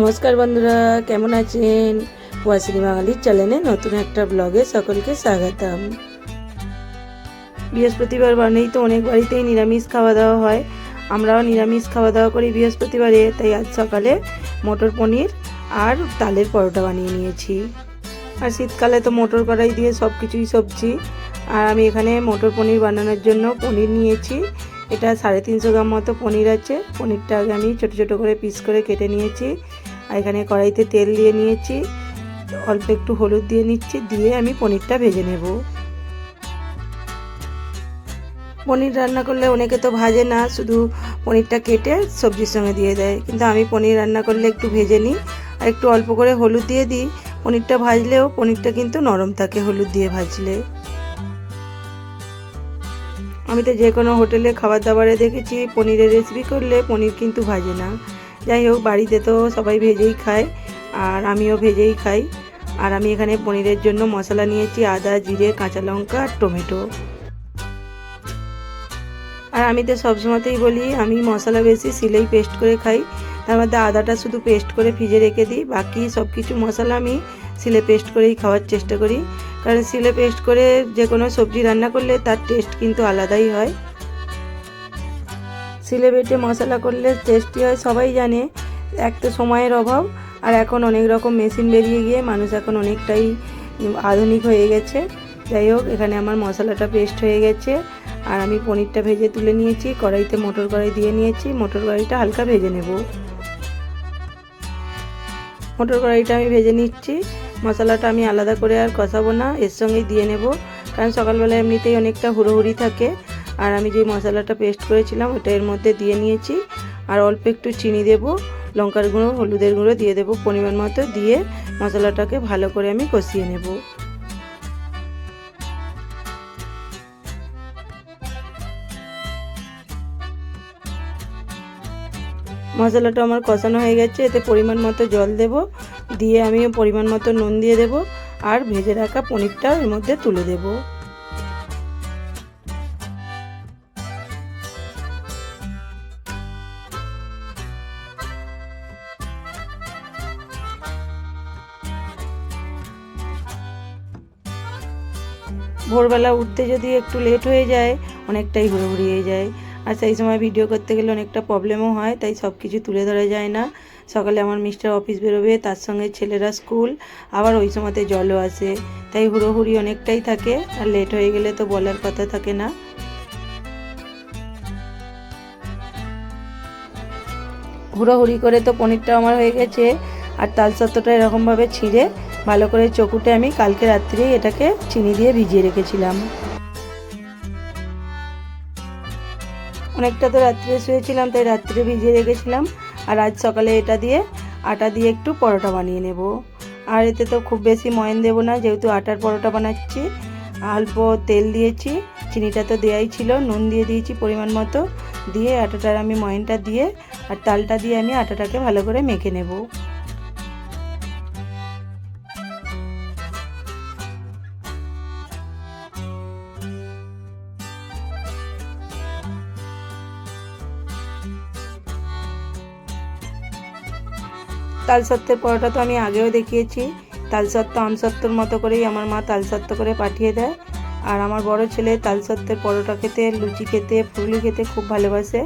নমস্কার বন্ধুরা, কেমন আছেন? ওয়াসিনী বাঙালির চ্যানেলে নতুন একটা ব্লগে সকলকে স্বাগতম। বৃহস্পতিবার মানেই তো অনেক বাড়িতেই নিরামিষ খাওয়া দাওয়া হয়। আমরাও নিরামিষ খাওয়া দাওয়া করি বৃহস্পতিবারে, তাই আজ সকালে মটর পনির আর তালের পরোটা বানিয়ে নিয়েছি। আর শীতকালে তো মটর কড়াই দিয়ে সব কিছুই সবজি। আর আমি এখানে মটর পনির বানানোর জন্য পনির নিয়েছি। এটা সাড়ে তিনশো গ্রাম মতো পনির আছে। পনিরটা আগে আমি ছোটো ছোটো করে পিস করে কেটে নিয়েছি। আর এখানে কড়াইতে তেল দিয়ে নিয়েছি। অল্প একটু হলুদ দিয়ে নিচ্ছি, দিয়ে আমি পনিরটা ভেজে নেব। পনির রান্না করলে অনেকে তো ভাজে না, শুধু পনিরটা কেটে সবজির সঙ্গে দিয়ে দেয়। কিন্তু আমি পনির রান্না করলে একটু ভেজে নিই আর একটু অল্প করে হলুদ দিয়ে দিই। পনিরটা ভাজলেও পনিরটা কিন্তু নরম থাকে হলুদ দিয়ে ভাজলে। আমি তো যে কোনো হোটেলে খাবার দাবারে দেখেছি, পনিরের রেসিপি করলে পনির কিন্তু ভাজে না। যাই হোক বাড়িতে তো সবাই ভেজেই খায়, আর আমিও ভেজেই খাই। আর আমি এখানে পনিরের জন্য মশলা নিয়েছি, আদা, জিরে, কাঁচা লঙ্কা আর টমেটো। আর আমি তো সবসময়তেই বলি, আমি মশলা বেশি সিলেই পেস্ট করে খাই। তার মধ্যে আদাটা শুধু পেস্ট করে ফ্রিজে রেখে দিই, বাকি সব কিছু মশলা আমি সিলে পেস্ট করেই খাওয়ার চেষ্টা করি। কারণ সিলে পেস্ট করে যে কোনো সবজি রান্না করলে তার টেস্ট কিন্তু আলাদাই হয়। সিলে বেটে মশলা করলে টেস্টি হয়, সবাই জানে। এক তো সময়ের অভাব, আর এখন অনেক রকম মেশিন বেরিয়ে গিয়ে মানুষ এখন অনেকটাই আধুনিক হয়ে গেছে। যাই হোক, এখানে আমার মশলাটা পেস্ট হয়ে গেছে, আর আমি পনিরটা ভেজে তুলে নিয়েছি, কড়াইতে মোটর কড়াই দিয়ে নিয়েছি, মোটর কড়াইটা হালকা ভেজে নেব। মোটর কড়াইটা আমি ভেজে নিচ্ছি, মশলাটা আমি আলাদা করে আর কষাবো না, এর সঙ্গেই দিয়ে নেব। কারণ সকালবেলা এমনিতেই অনেকটা হুড়োহুড়ি থাকে আর আমি যে মশলাটা পেস্ট করেছিলাম, ওটা এর মধ্যে দিয়ে নিয়েছি। আর অল্প একটু চিনি দেব, লঙ্কার গুঁড়ো, হলুদের গুঁড়ো দিয়ে দেবো পরিমাণ মতো দিয়ে মশলাটাকে ভালো করে আমি কষিয়ে নেব। মশলাটা আমার কষানো হয়ে গেছে, এতে পরিমাণ মতো জল দেব, দিয়ে আমি পরিমাণ মতো নুন দিয়ে দেব, আর ভেজে রাখা পনিরটা এর মধ্যে তুলে দেব। ভোরবেলা উঠতে যদি একটু লেট হয়ে যায়, অনেকটাই হুড়োহুড়ি হয়ে যায়। আর সেই সময় ভিডিও করতে গেলে অনেকটা প্রবলেমও হয়, তাই সব কিছু তুলে ধরা যায় না। সকালে আমার মিস্টার অফিস বেরোবে, তার সঙ্গে ছেলেরা স্কুল আবার ওই সময়তে জলও আসে। তাই হুড়োহুড়ি অনেকটাই থাকে, আর লেট হয়ে গেলে তো বলার কথা থাকে না। হুড়োহুড়ি করে তো পনিরটা আমার হয়ে গেছে, আর তাল সত্ত্বটা এরকমভাবে ছিঁড়ে ভালো করে চকুটে আমি কালকে রাত্রেই এটাকে চিনি দিয়ে ভিজিয়ে রেখেছিলাম। অনেকটা তো রাত্রে শুয়েছিলাম, তাই রাত্রে ভিজিয়ে রেখেছিলাম। আর আজ সকালে এটা দিয়ে আটা দিয়ে একটু পরোটা বানিয়ে নেব। আর এতে তো খুব বেশি ময়ন দেবো না, যেহেতু আটার পরোটা বানাচ্ছি। অল্প তেল দিয়েছি, চিনিটা তো দেওয়াই ছিল, নুন দিয়ে দিয়েছি পরিমাণ মতো। দিয়ে আটাটার আমি ময়নটা দিয়ে আর তালটা দিয়ে আমি আটাটাকে ভালো করে মেখে নেব। তালসত্ত্বের পরোটা তো আমি আগেও দেখিয়েছি। তালসত্ত্ব আমসত্ত্বর মতো করেই আমার মা তালসত্ত্ব করে পাঠিয়ে দেয়। আর আমার বড় ছেলে তালসত্ত্বের পরোটা খেতে, লুচি খেতে ফুলি খেতে খুব ভালোবাসে।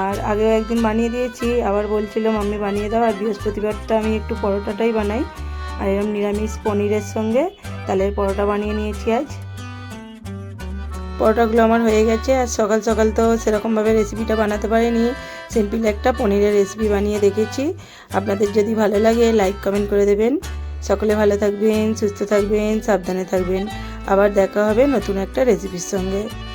আর আগেও একদিন বানিয়ে দিয়েছি, আবার বলছিল, মাম্মি, বানিয়ে দাও, আর বৃহস্পতিবারটা আমি একটু পরোটাটাই বানাই। আর এরকম নিরামিষ পনিরের সঙ্গে তালের পরোটা বানিয়ে নিয়েছি আজ। পরোটাগুলো আমার হয়ে গেছে, আর সকাল সকাল তো সেরকমভাবে রেসিপিটা বানাতে পারিনি। সিম্পল একটা পনিরের রেসিপি বানিয়ে দেখেছি। আপনাদের যদি ভালো লাগে লাইক কমেন্ট করে দেবেন। সকলে ভালো থাকবেন, সুস্থ থাকবেন, সাবধানে থাকবেন। আবার দেখা হবে নতুন একটা রেসিপির সঙ্গে।